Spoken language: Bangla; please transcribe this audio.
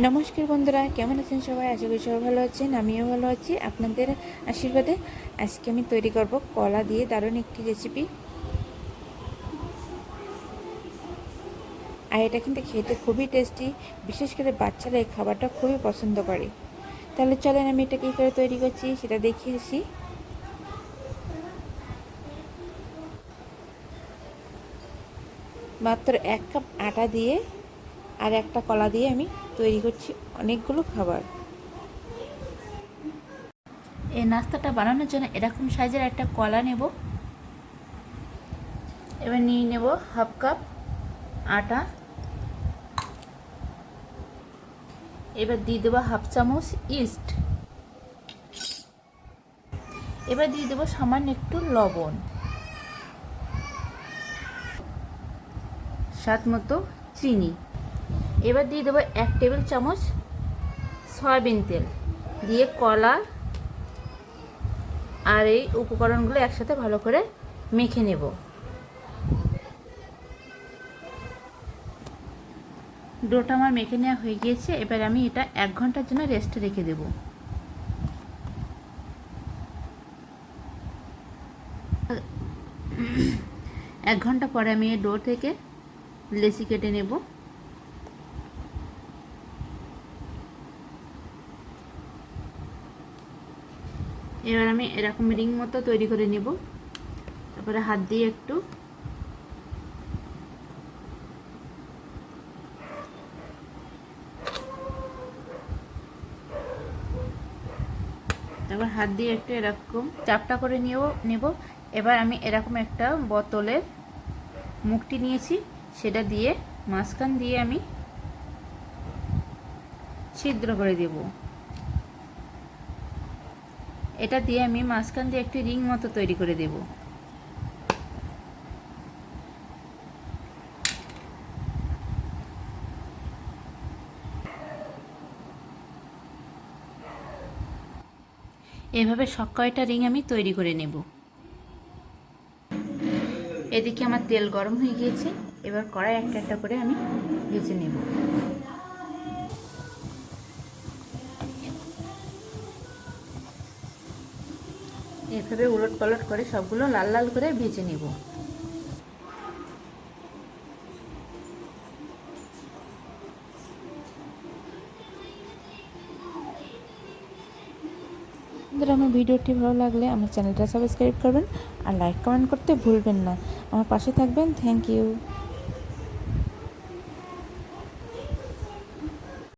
নমস্কার বন্ধুরা, কেমন আছেন সবাই? আশা করি সবাই ভালো আছেন, আমিও ভালো আছি। আপনাদের আশীর্বাদে আজকে আমি তৈরি করব কলা দিয়ে দারুণ একটি রেসিপি আর এটা কিন্তু খেতে খুবই টেস্টি বিশেষ করে বাচ্চারা এই খাবারটা খুবই পছন্দ করে। তাহলে চলেন আমি এটা কী করে তৈরি করছি, সেটা দেখিয়ে আসি। মাত্র এক কাপ আটা দিয়ে আর একটা কলা দিয়ে আমি তৈরি করছি অনেকগুলো খাবার। এই নাস্তাটা বানানোর জন্য এরকম সাইজের একটা কলা নেব। এবার নিয়ে নেব হাফ কাপ আটা। এবার দিয়ে দেবো হাফ চামচ ইস্ট। এবার দিয়ে দেবো সামান্য একটু লবণ। স্বাদ মতো চিনি। এবার দিয়ে দেবো এক টেবিল চামচ সয়াবিন তেল। দিয়ে কলা আর এই উপকরণগুলো একসাথে ভালো করে মেখে নেব। ডোটা আমার মেখে নেওয়া হয়ে গিয়েছে। এবার আমি এটা এক ঘণ্টার জন্য রেস্টে রেখে দেব। এক ঘণ্টা পরে আমি এই ডো থেকে লেসি কেটে নেব। এবার আমি এরকম রিং মতো তৈরি করে নেব। তারপরে হাত দিয়ে একটু তারপর হাত দিয়ে একটু এরকম চাপটা করে নিয়েও নেব। এবার আমি এরকম একটা বোতলের মুখটি নিয়েছি, সেটা দিয়ে মাঝখান দিয়ে আমি ছিদ্র করে দেব। এটা দিয়ে আমি মাঝখান দিয়ে একটি রিং মতো তৈরি করে দেব। এভাবে সব কয়টা রিং আমি তৈরি করে নেব। এদিকে আমার তেল গরম হয়ে গিয়েছে। এবার কড়াই একটা একটা করে আমি ভেজে নেব। এভাবে উলট পালট করে সবগুলো লাল লাল করে ভেজে নেব। বন্ধুরা, আমার ভিডিওটি ভালো লাগলে আমার চ্যানেলটা সাবস্ক্রাইব করবেন আর লাইক কমেন্ট করতে ভুলবেন না। আমার পাশে থাকবেন, থ্যাংক ইউ।